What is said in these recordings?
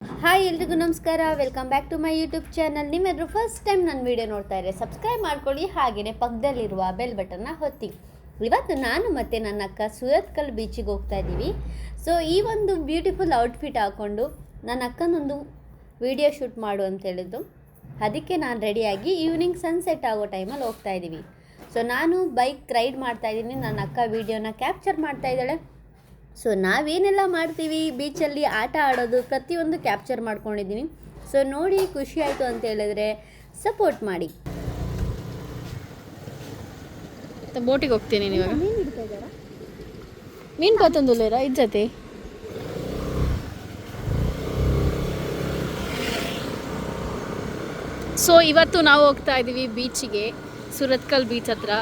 Hi ಎಲ್ರಿಗೂ ನಮಸ್ಕಾರ. Welcome back to my YouTube channel ನಿಮ್ಮೆಲ್ಲರೂ first time ನನ್ನ ವಿಡಿಯೋ ನೋಡ್ತಾ ಇದ್ದಾರೆ ಸಬ್ಸ್ಕ್ರೈಬ್ ಮಾಡ್ಕೊಳ್ಳಿ. ಹಾಗೆಯೇ ಪಕ್ಕದಲ್ಲಿರುವ ಬೆಲ್ ಬಟನ್ನ ಹೊತ್ತಿ ಇವತ್ತು ನಾನು ಮತ್ತು ನನ್ನ ಅಕ್ಕ ಸೂರತ್ಕಲ್ ಬೀಚಿಗೆ ಹೋಗ್ತಾ ಇದ್ದೀವಿ. ಸೊ ಈ ಒಂದು ಬ್ಯೂಟಿಫುಲ್ ಔಟ್ಫಿಟ್ ಹಾಕ್ಕೊಂಡು ನನ್ನ ಅಕ್ಕನೊಂದು ವಿಡಿಯೋ ಶೂಟ್ ಮಾಡು ಅಂತ ಹೇಳಿದ್ದು. ಅದಕ್ಕೆ ನಾನು ರೆಡಿಯಾಗಿ ಈವ್ನಿಂಗ್ ಸನ್ಸೆಟ್ ಆಗೋ ಟೈಮಲ್ಲಿ ಹೋಗ್ತಾ ಇದ್ದೀವಿ. ಸೊ ನಾನು ಬೈಕ್ ರೈಡ್ ಮಾಡ್ತಾ ಇದ್ದೀನಿ. ನನ್ನ ಅಕ್ಕ ವೀಡಿಯೋನ ಕ್ಯಾಪ್ಚರ್ ಮಾಡ್ತಾ ಇದ್ದಾಳೆ. ಸೊ ನಾವೇನೆಲ್ಲ ಮಾಡ್ತೀವಿ? ಬೀಚಲ್ಲಿ ಆಟ ಆಡೋದು ಪ್ರತಿಯೊಂದು ಕ್ಯಾಪ್ಚರ್ ಮಾಡ್ಕೊಂಡಿದ್ದೀನಿ ಸೊ ನೋಡಿ ಖುಷಿ ಆಯಿತು ಅಂತ ಹೇಳಿದ್ರೆ ಸಪೋರ್ಟ್ ಮಾಡಿ. ಬೋಟಿಗೆ ಹೋಗ್ತೀನಿ ಇವಾಗ. ಮೀನು ಇದು ಇಜ್ಜತಿ ಸೊ ಇವತ್ತು ನಾವು ಹೋಗ್ತಾ ಇದ್ದೀವಿ ಬೀಚಿಗೆ ಸುರತ್ಕಲ್ ಬೀಚ್ ಹತ್ರ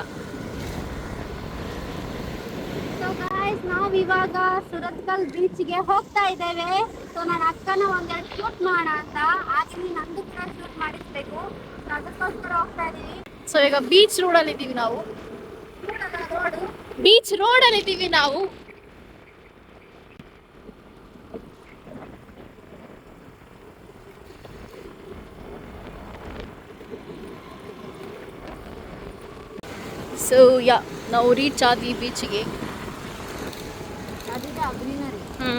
ಸೊ ಗಾಯ್ಸ್ ನಾವು ಇವಾಗ ಸುರತ್ಕಲ್ ಬೀಚ್ಗೆ ಹೋಗ್ತಾ ಇದ್ದೇವೆ. ಸೊ ನನ್ನ ಅಕ್ಕನ ಒಂದೆರಡು ಶೂಟ್ ಮಾಡೋಣ ಅಂತ. ಹಾಗೆ ನಂದು ಕೂಡ ಶೂಟ್ ಮಾಡಿಸ್ಬೇಕು. ಅದಕ್ಕೋಸ್ಕರ ಹೋಗ್ತಾ ಇದೀವಿ. ಸೊ ಈಗ ಬೀಚ್ ರೋಡಲ್ಲಿ ಇದ್ದೀವಿ ನಾವು. ಬೀಚ್ ರೋಡಲ್ಲಿ ಇದ್ದೀವಿ ನಾವು. ಸೊ ಯಾ ನಾವು ರೀಚ್ ಆದ್ವಿ ಬೀಚ್ಗೆ ಹ್ಞೂ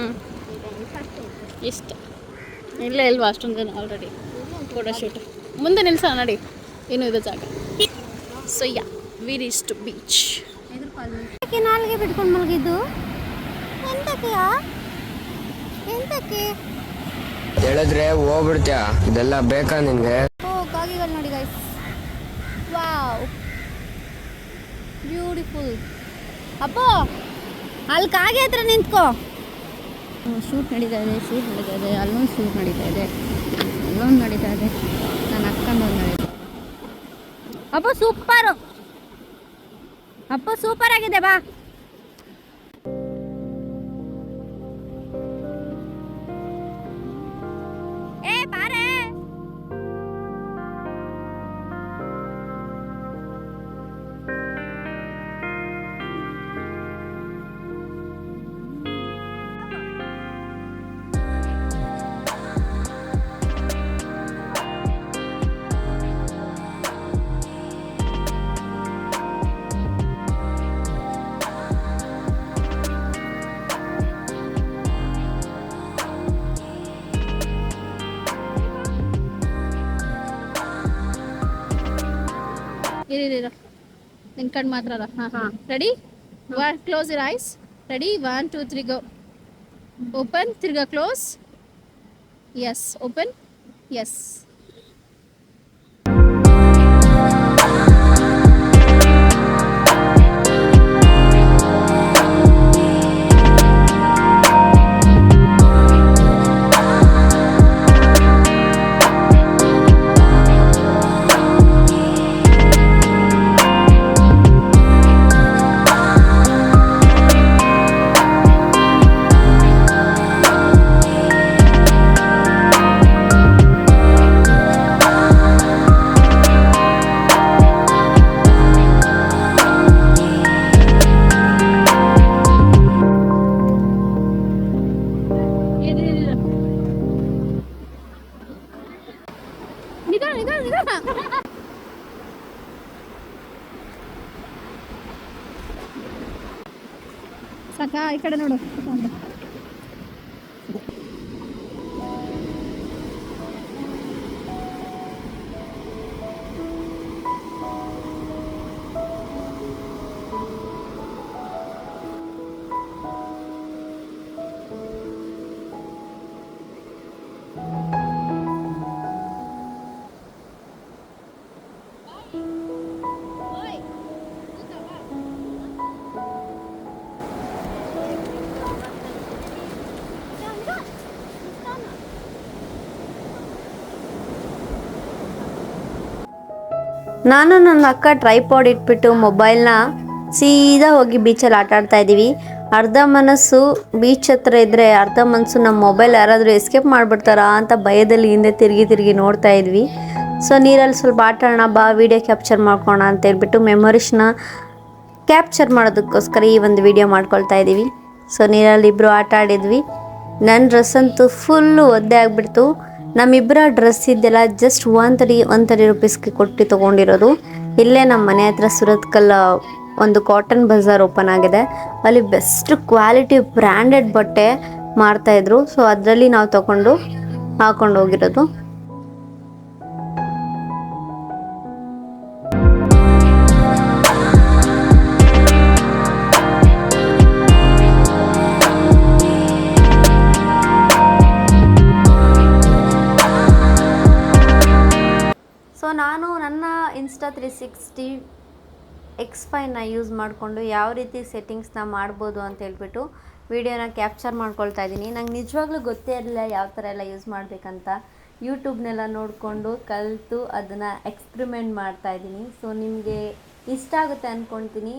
ಇಷ್ಟ. ಇಲ್ಲ ಇಲ್ವಾ ಅಷ್ಟೊಂದು ಜನ ಆಲ್ರೆಡಿ ಫೋಟೋ ಶೂಟ್ ಮುಂದೆ ನಿಲ್ಸ ನಡಿ. ಏನು ಇದೆ ಜಾಗ. So ya where is to beach ಯಾಕೆ ನಾಲ್ಗೆ ಬಿಟ್ಕೊಂಡು ಮಲಗಿದ್ದು? ಎಂತಕ್ಕೆ ಎಂತಕ್ಕೆ? ಹೇಳಿದ್ರೆ ಹೋಗ್ಬಿಡ್ತೀಯ? ಇದೆಲ್ಲ ಬೇಕಾ ನಿನ್ಗೆ? ಓ ಕಾಗಿಗಳು ನೋಡಿ ಗೈಸ್ ವಾವ್ ಬ್ಯೂಟಿಫುಲ್ ಅಪ್ಪ! ಅಲ್ಲಿ ಕಾಗೆ ಹತ್ರ ನಿಂತ್ಕೋ. ಶೂಟ್ ನಡೀತಾ ಇದೆ ಶೂಟ್ ನಡೀತಾ ಇದೆ ಅಲ್ಲೊಂದು ಶೂಟ್ ನಡೀತಾ ಇದೆ ಅಲ್ಲೊಂದು ನಡೀತಾ ಇದೆ ನನ್ನ ಅಕ್ಕಂದೊಂದು ನಡೀತಾ ಅಪ್ಪ ಸೂಪರು ಅಪ್ಪ ಸೂಪರ್ ಆಗಿದೆ ಬಾ. ನಿನ್ ಕಣ್ಣು ಮಾತ್ರ ಅಲ್ಲ. ಹಾಂ ಹಾಂ. Ready one close your eyes ready one two three go open ತಿರ್ಗಾ ಕ್ಲೋಸ್ ಎಸ್ ಓಪನ್ ಎಸ್ ಈ ಕಡೆ ನೋಡು. ನಾನು ನನ್ನ ಅಕ್ಕ ಟ್ರೈಪಾಡ್ ಇಟ್ಬಿಟ್ಟು ಮೊಬೈಲ್ನ ಸೀದಾ ಹೋಗಿ ಬೀಚಲ್ಲಿ ಆಟ ಆಡ್ತಾ ಇದ್ದೀವಿ. ಅರ್ಧ ಮನಸ್ಸು ಬೀಚ್ ಹತ್ರ ಇದ್ದರೆ ಅರ್ಧ ಮನಸ್ಸು ನಮ್ಮ ಮೊಬೈಲ್ ಯಾರಾದರೂ ಎಸ್ಕೇಪ್ ಮಾಡಿಬಿಡ್ತಾರಾ ಅಂತ ಭಯದಲ್ಲಿ ಹಿಂದೆ ತಿರುಗಿ ತಿರುಗಿ ನೋಡ್ತಾ ಇದ್ವಿ. ಸೊ ನೀರಲ್ಲಿ ಸ್ವಲ್ಪ ಆಟ ಆಡೋಣ, ಬಾ ವಿಡಿಯೋ ಕ್ಯಾಪ್ಚರ್ ಮಾಡ್ಕೋಣ ಅಂತ ಹೇಳ್ಬಿಟ್ಟು ಮೆಮೊರೀಸ್ನ ಕ್ಯಾಪ್ಚರ್ ಮಾಡೋದಕ್ಕೋಸ್ಕರ ಈ ಒಂದು ವಿಡಿಯೋ ಮಾಡ್ಕೊಳ್ತಾ ಇದ್ದೀವಿ. ಸೊ ನೀರಲ್ಲಿ ಇಬ್ಬರು ಆಟ ಆಡಿದ್ವಿ. ನನ್ನ ಡ್ರೆಸ್ ಅಂತೂ ಫುಲ್ಲು ಒದ್ದೆ ಆಗಿಬಿಡ್ತು. ನಮ್ಮಿಬ್ಬರ ಡ್ರೆಸ್ ಇದೆಲ್ಲ just one thirty one thirty ರುಪೀಸ್ಗೆ ಕೊಟ್ಟು ತೊಗೊಂಡಿರೋದು. ಇಲ್ಲೇ ನಮ್ಮ ಮನೆ ಹತ್ರ ಸುರತ್ಕಲ್ ಒಂದು ಕಾಟನ್ ಬಜಾರ್ ಓಪನ್ ಆಗಿದೆ. ಅಲ್ಲಿ ಬೆಸ್ಟ್ ಕ್ವಾಲಿಟಿ ಬ್ರ್ಯಾಂಡೆಡ್ ಬಟ್ಟೆ ಮಾಡ್ತಾಯಿದ್ರು ಸೊ ಅದರಲ್ಲಿ ನಾವು ತಗೊಂಡು ಹಾಕೊಂಡು ಹೋಗಿರೋದು. ಎಕ್ಸ್ ಫೈನ ಯೂಸ್ ಮಾಡಿಕೊಂಡು ಯಾವ ರೀತಿ ಸೆಟ್ಟಿಂಗ್ಸ್ನ ಮಾಡ್ಬೋದು ಅಂತ ಹೇಳ್ಬಿಟ್ಟು ವಿಡಿಯೋನ ಕ್ಯಾಪ್ಚರ್ ಮಾಡ್ಕೊಳ್ತಾ ಇದ್ದೀನಿ. ನಂಗೆ ನಿಜವಾಗ್ಲೂ ಗೊತ್ತೇ ಇರಲಿಲ್ಲ ಯಾವ ಥರ ಎಲ್ಲ ಯೂಸ್ ಮಾಡಬೇಕಂತ. ಯೂಟ್ಯೂಬ್ನೆಲ್ಲ ನೋಡಿಕೊಂಡು ಕಲಿತು ಅದನ್ನು ಎಕ್ಸ್ಪ್ರಿಮೆಂಟ್ ಮಾಡ್ತಾ ಇದ್ದೀನಿ. ಸೊ ನಿಮಗೆ ಇಷ್ಟ ಆಗುತ್ತೆ ಅಂದ್ಕೊಳ್ತೀನಿ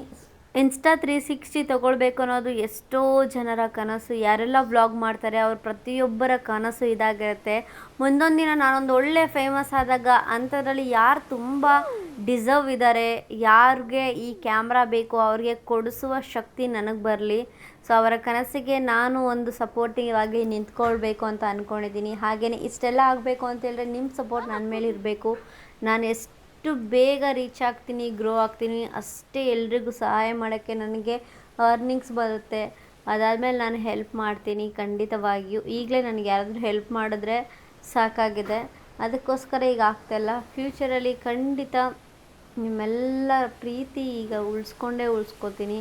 ಇನ್ಸ್ಟಾ ತ್ರೀ ಸಿಕ್ಸ್ಟಿ ತೊಗೊಳ್ಬೇಕು ಅನ್ನೋದು ಎಷ್ಟೋ ಜನರ ಕನಸು. ಯಾರೆಲ್ಲ ವ್ಲಾಗ್ ಮಾಡ್ತಾರೆ ಅವ್ರ ಪ್ರತಿಯೊಬ್ಬರ ಕನಸು ಇದಾಗಿರುತ್ತೆ. ಮುಂದೊಂದು ದಿನ ನಾನೊಂದು ಒಳ್ಳೆ ಫೇಮಸ್ ಆದಾಗ ಅಂಥದ್ರಲ್ಲಿ ಯಾರು ತುಂಬ ಡಿಸರ್ವ್ ಇದ್ದಾರೆ ಯಾರಿಗೆ ಈ ಕ್ಯಾಮ್ರಾ ಬೇಕು, ಅವ್ರಿಗೆ ಕೊಡಿಸುವ ಶಕ್ತಿ ನನಗೆ ಬರಲಿ. ಸೊ ಅವರ ಕನಸಿಗೆ ನಾನು ಒಂದು ಸಪೋರ್ಟಿವ್ ಆಗಿ ನಿಂತ್ಕೊಳ್ಬೇಕು ಅಂತ ಅಂದ್ಕೊಂಡಿದ್ದೀನಿ ಹಾಗೆಯೇ ಇಷ್ಟೆಲ್ಲ ಆಗಬೇಕು ಅಂತ ಹೇಳಿದ್ರೆ ನಿಮ್ಮ ಸಪೋರ್ಟ್ ನನ್ನ ಮೇಲೆ ಇರಬೇಕು. ನಾನು ಎಷ್ಟು ಬೇಗ ರೀಚ್ ಆಗ್ತೀನಿ ಗ್ರೋ ಆಗ್ತೀನಿ, ಅಷ್ಟೇ ಎಲ್ರಿಗೂ ಸಹಾಯ ಮಾಡೋಕ್ಕೆ ನನಗೆ ಅರ್ನಿಂಗ್ಸ್ ಬರುತ್ತೆ. ಅದಾದಮೇಲೆ ನಾನು ಹೆಲ್ಪ್ ಮಾಡ್ತೀನಿ, ಖಂಡಿತವಾಗಿಯೂ. ಈಗಲೇ ನನಗೆ ಯಾರಾದರೂ ಹೆಲ್ಪ್ ಮಾಡಿದ್ರೆ ಸಾಕಾಗಿದೆ. ಅದಕ್ಕೋಸ್ಕರ ಈಗ ಆಗ್ತಾಯಿಲ್ಲ ಫ್ಯೂಚರಲ್ಲಿ ಖಂಡಿತ ನಿಮ್ಮೆಲ್ಲ ಪ್ರೀತಿ ಈಗ ಉಳಿಸ್ಕೊಂಡೇ ಉಳಿಸ್ಕೊತೀನಿ.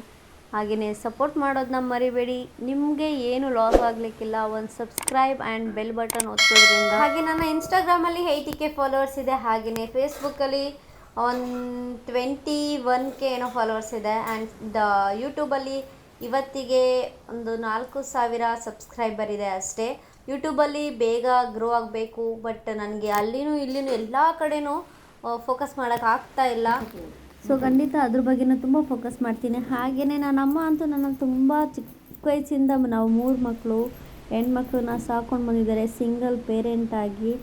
ಹಾಗೆಯೇ ಸಪೋರ್ಟ್ ಮಾಡೋದನ್ನ ಮರಿಬೇಡಿ. ನಿಮಗೆ ಏನು ಲಾಸ್ ಆಗಲಿಕ್ಕಿಲ್ಲ. ಒಂದು ಸಬ್ಸ್ಕ್ರೈಬ್ ಆ್ಯಂಡ್ ಬೆಲ್ ಬಟನ್ ಒತ್ತೋದ್ರಿಂದ ಹಾಗೆ ನನ್ನ ಇನ್ಸ್ಟಾಗ್ರಾಮಲ್ಲಿ ಏಯ್ಟಿ ಕೆ ಫಾಲೋವರ್ಸ್ ಇದೆ. ಹಾಗೆಯೇ ಫೇಸ್ಬುಕ್ಕಲ್ಲಿ ಒನ್ ಟ್ವೆಂಟಿ ಒನ್ ಕೆ ಏನೋ ಫಾಲೋವರ್ಸ್ ಇದೆ. ಆ್ಯಂಡ್ ಯೂಟ್ಯೂಬಲ್ಲಿ ಇವತ್ತಿಗೆ ಒಂದು ನಾಲ್ಕು ಸಾವಿರ ಸಬ್ಸ್ಕ್ರೈಬರ್ ಇದೆ ಅಷ್ಟೇ. ಯೂಟ್ಯೂಬಲ್ಲಿ ಬೇಗ ಗ್ರೋ ಆಗಬೇಕು. ಬಟ್ ನನಗೆ ಅಲ್ಲಿನೂ ಇಲ್ಲಿನೂ ಎಲ್ಲ ಕಡೆನೂ ಫೋಕಸ್ ಮಾಡೋಕ್ಕಾಗ್ತಾ ಇಲ್ಲ. ಸೊ ಖಂಡಿತ ಅದ್ರ ಬಗ್ಗೆನೂ ತುಂಬ ಫೋಕಸ್ ಮಾಡ್ತೀನಿ. ಹಾಗೆಯೇ ನನ್ನ ಅಮ್ಮ ಅಂತೂ ನನ್ನ ತುಂಬ ಚಿಕ್ಕ ವಯಸ್ಸಿಂದ ನಾವು ಮೂರು ಮಕ್ಕಳು ಹೆಣ್ಮಕ್ಳನ್ನ ಸಾಕೊಂಡು ಬಂದಿದ್ದಾರೆ ಸಿಂಗಲ್ ಪೇರೆಂಟಾಗಿ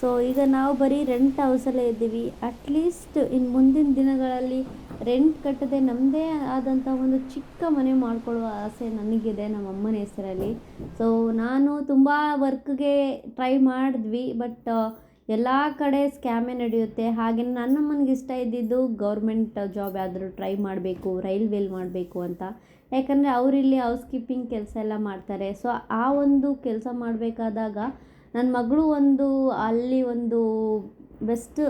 ಸೊ ಈಗ ನಾವು ಬರೀ ರೆಂಟ್ ಹೌಸಲ್ಲೇ ಇದ್ದೀವಿ. ಅಟ್ಲೀಸ್ಟ್ ಇನ್ನು ಮುಂದಿನ ದಿನಗಳಲ್ಲಿ ರೆಂಟ್ ಕಟ್ಟದೆ ನಮ್ಮದೇ ಆದಂಥ ಒಂದು ಚಿಕ್ಕ ಮನೆ ಮಾಡ್ಕೊಳ್ಳುವ ಆಸೆ ನನಗಿದೆ ನಮ್ಮ ಅಮ್ಮನ ಹೆಸರಲ್ಲಿ. ಸೊ ನಾನು ತುಂಬ ವರ್ಕ್ಗೆ ಟ್ರೈ ಮಾಡಿದ್ವಿ ಬಟ್ ಎಲ್ಲ ಕಡೆ ಸ್ಕ್ಯಾಮೇ ನಡೆಯುತ್ತೆ. ಹಾಗೆ ನನ್ನಮ್ಮನಿಗೆ ಇಷ್ಟ ಇದ್ದಿದ್ದು ಗೌರ್ಮೆಂಟ್ ಜಾಬ್ ಯಾವ್ದಾದ್ರು ಟ್ರೈ ಮಾಡಬೇಕು ರೈಲ್ವೇಲಿ ಮಾಡಬೇಕು ಅಂತ. ಯಾಕಂದರೆ ಅವರಿಲ್ಲಿ ಹೌಸ್ ಕೀಪಿಂಗ್ ಕೆಲಸ ಎಲ್ಲ ಮಾಡ್ತಾರೆ. ಸೊ ಆ ಒಂದು ಕೆಲಸ ಮಾಡಬೇಕಾದಾಗ ನನ್ನ ಮಗಳು ಒಂದು ಅಲ್ಲಿ ಒಂದು ಬೆಸ್ಟ್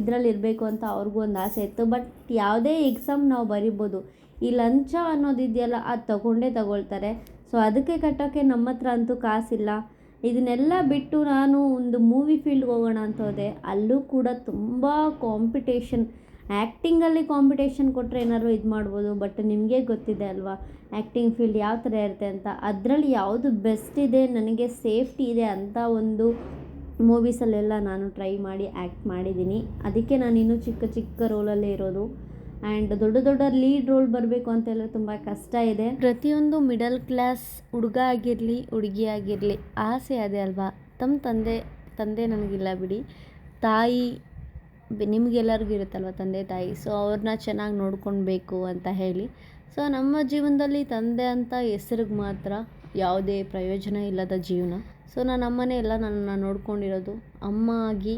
ಇದರಲ್ಲಿ ಇರಬೇಕು ಅಂತ ಅವ್ರಿಗೂ ಒಂದು ಆಸೆ ಇತ್ತು. ಬಟ್ ಯಾವುದೇ ಎಕ್ಸಾಮ್ ನಾವು ಬರಿಬೋದು. ಈ ಲಂಚ ಅನ್ನೋದಿದೆಯಲ್ಲ ಅದು ತಗೊಂಡೇ ತಗೊಳ್ತಾರೆ. ಸೊ ಅದಕ್ಕೆ ಕಟ್ಟೋಕ್ಕೆ ನಮ್ಮ ಹತ್ರ ಅಂತೂ ಕಾಸಿಲ್ಲ. ಇದನ್ನೆಲ್ಲ ಬಿಟ್ಟು ನಾನು ಒಂದು ಮೂವಿ ಫೀಲ್ಡ್ಗೆ ಹೋಗೋಣ ಅಂತ ಹೋದೆ. ಅಲ್ಲೂ ಕೂಡ ತುಂಬ ಕಾಂಪಿಟೇಷನ್ ಆ್ಯಕ್ಟಿಂಗಲ್ಲಿ ಕಾಂಪಿಟೇಷನ್ ಕೊಟ್ಟರೆ ಏನಾದ್ರು ಇದು ಮಾಡ್ಬೋದು ಬಟ್ ನಿಮಗೆ ಗೊತ್ತಿದೆ ಅಲ್ವಾ? ಆ್ಯಕ್ಟಿಂಗ್ ಫೀಲ್ಡ್ ಯಾವ ಥರ ಇರುತ್ತೆ ಅಂತ. ಅದರಲ್ಲಿ ಯಾವುದು ಬೆಸ್ಟ್ ಇದೆ, ನನಗೆ ಸೇಫ್ಟಿ ಇದೆ ಅಂತ ಒಂದು ಮೂವೀಸಲ್ಲೆಲ್ಲ ನಾನು ಟ್ರೈ ಮಾಡಿ ಆ್ಯಕ್ಟ್ ಮಾಡಿದ್ದೀನಿ. ಅದಕ್ಕೆ ನಾನು ಇನ್ನೂ ಚಿಕ್ಕ ಚಿಕ್ಕ ರೋಲಲ್ಲೇ ಇರೋದು. ಆ್ಯಂಡ್ ದೊಡ್ಡ ದೊಡ್ಡ ಲೀಡ್ ರೋಲ್ ಬರಬೇಕು ಅಂತೆಲ್ಲ ತುಂಬ ಕಷ್ಟ ಇದೆ. ಪ್ರತಿಯೊಂದು ಮಿಡಲ್ ಕ್ಲಾಸ್ ಹುಡುಗ ಆಗಿರಲಿ, ಹುಡುಗಿ ಆಗಿರಲಿ, ಆಸೆ ಅದೇ ಅಲ್ವಾ? ತಮ್ಮ ತಂದೆ ತಂದೆ ನನಗಿಲ್ಲ ಬಿಡಿ. ತಾಯಿ ನಿಮಗೆಲ್ಲರಿಗೂ ಇರುತ್ತಲ್ವ ತಂದೆ, ತಾಯಿ? ಸೊ ಅವ್ರನ್ನ ಚೆನ್ನಾಗಿ ನೋಡ್ಕೊಳ್ಬೇಕು ಅಂತ ಹೇಳಿ. ಸೊ ನಮ್ಮ ಜೀವನದಲ್ಲಿ ತಂದೆ ಅಂತ ಹೆಸ್ರಿಗೆ ಮಾತ್ರ ಯಾವುದೇ ಪ್ರಯೋಜನ ಇಲ್ಲದ ಜೀವನ. ಸೊ ನಾನು ಅಮ್ಮನೇ ಎಲ್ಲ ನನ್ನನ್ನು ನೋಡ್ಕೊಂಡಿರೋದು ಅಮ್ಮ ಆಗಿ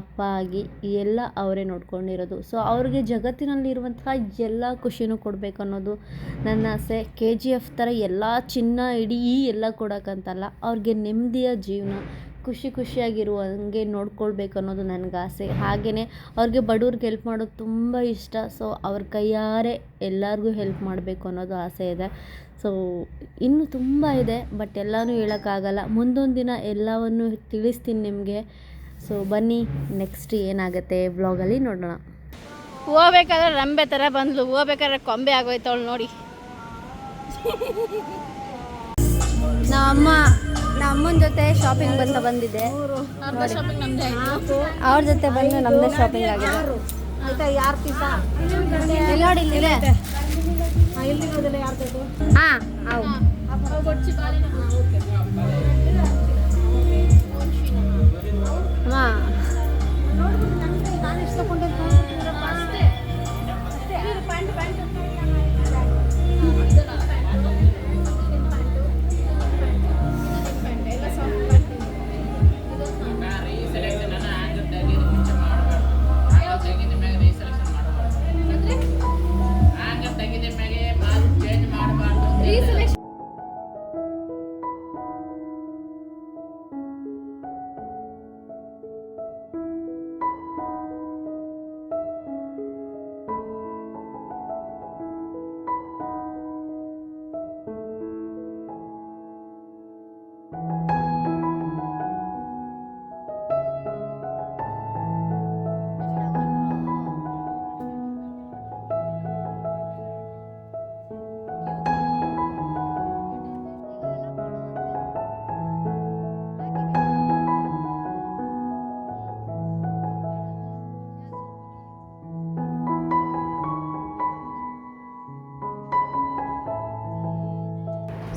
ಅಪ್ಪ ಆಗಿ ಎಲ್ಲ ಅವರೇ ನೋಡ್ಕೊಂಡಿರೋದು. ಸೊ ಅವ್ರಿಗೆ ಜಗತ್ತಿನಲ್ಲಿರುವಂತಹ ಎಲ್ಲ ಖುಷಿನೂ ಕೊಡಬೇಕು ಅನ್ನೋದು ನನ್ನ ಆಸೆ. ಕೆ ಜಿ ಎಫ್ ಥರ ಎಲ್ಲ ಚಿನ್ನ, ಇಡೀ ಎಲ್ಲ ಕೊಡೋಕ್ಕಂತಲ್ಲ, ಅವ್ರಿಗೆ ನೆಮ್ಮದಿಯ ಜೀವನ, ಖುಷಿ ಖುಷಿಯಾಗಿರುವ ಹಂಗೆ ನೋಡ್ಕೊಳ್ಬೇಕು ಅನ್ನೋದು ನನಗೆ ಆಸೆ. ಹಾಗೆಯೇ ಅವ್ರಿಗೆ ಬಡವ್ರಿಗೆ ಹೆಲ್ಪ್ ಮಾಡೋದು ತುಂಬ ಇಷ್ಟ. ಸೊ ಅವ್ರ ಕೈಯಾರೆ ಎಲ್ಲರಿಗೂ ಹೆಲ್ಪ್ ಮಾಡಬೇಕು ಅನ್ನೋದು ಆಸೆ ಇದೆ. ಸೊ ಇನ್ನೂ ತುಂಬ ಇದೆ ಬಟ್ ಎಲ್ಲನೂ ಹೇಳೋಕ್ಕಾಗಲ್ಲ. ಮುಂದೊಂದು ದಿನ ಎಲ್ಲವನ್ನು ತಿಳಿಸ್ತೀನಿ ನಿಮಗೆ. ಸೊ ಬನ್ನಿ ನೆಕ್ಸ್ಟ್ ಏನಾಗುತ್ತೆ ಬ್ಲಾಗಲ್ಲಿ ನೋಡೋಣ. ಹೋಗ್ಬೇಕಾದ್ರೆ ರಂಬೆ ಥರ ಬಂದ್ಲು ಹೋಗ್ಬೇಕಾದ್ರೆ ಕೊಂಬೆ ಆಗೋಯ್ತವಳು ನೋಡಿ. ನಮ್ಮ ನಮ್ಮನ ಜೊತೆ ಶಾಪಿಂಗ್ ಬಂತ ಬಂದಿದೆ ಶಾಪಿಂಗ್ ನಮ್ದೇ ಅವ್ರ ಜೊತೆ ಬಂದು ನಮ್ಮದೇ ಶಾಪಿಂಗ್ ಆಗಿದೆ. ಇಲ್ಲಿ ನೋಡಿ ಇಲ್ಲಿದೆ ಹಾಂ ಹೌದು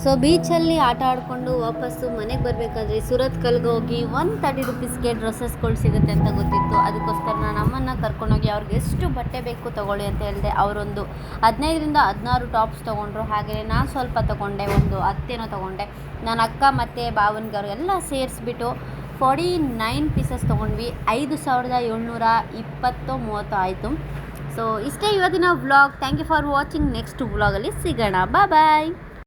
ಸೊ ಬೀಚಲ್ಲಿ ಆಟ ಆಡಿಕೊಂಡು ವಾಪಸ್ಸು ಮನೆಗೆ ಬರಬೇಕಾದ್ರೆ ಸುರತ್ ಕಲ್ಗೆ ಹೋಗಿ ಒನ್ ತರ್ಟಿ ರುಪೀಸ್ಗೆ ಡ್ರೆಸ್ಸಸ್ಗಳು ಸಿಗುತ್ತೆ ಅಂತ ಗೊತ್ತಿತ್ತು. ಅದಕ್ಕೋಸ್ಕರ ನಾನು ಅಮ್ಮನ್ನ ಕರ್ಕೊಂಡೋಗಿ ಅವ್ರಿಗೆ ಎಷ್ಟು ಬಟ್ಟೆ ಬೇಕು ತೊಗೊಳ್ಳಿ ಅಂತ ಹೇಳಿದೆ ಅವರೊಂದು. ಹದಿನೈದರಿಂದ ಹದಿನಾರು ಟಾಪ್ಸ್ ತೊಗೊಂಡ್ರು. ಹಾಗೆ ನಾನು ಸ್ವಲ್ಪ ತೊಗೊಂಡೆ, ಒಂದು ಹತ್ತೇನೋ ತೊಗೊಂಡೆ. ನನ್ನ ಅಕ್ಕ ಮತ್ತು ಭಾವನ್ಗೆ ಅವ್ರಿಗೆಲ್ಲ ಸೇರಿಸ್ಬಿಟ್ಟು ಫಾರ್ಟಿ ನೈನ್ ಪೀಸಸ್ ತೊಗೊಂಡ್ವಿ. ಐದು ಸಾವಿರದ ಏಳ್ನೂರ ಇಪ್ಪತ್ತು ಮೂವತ್ತು ಆಯಿತು. ಸೊ ಇಷ್ಟೇ ಇವತ್ತಿನ vlog thank you for watching next ವ್ಲಾಗಲ್ಲಿ ಸಿಗೋಣ. ಬಾಯ್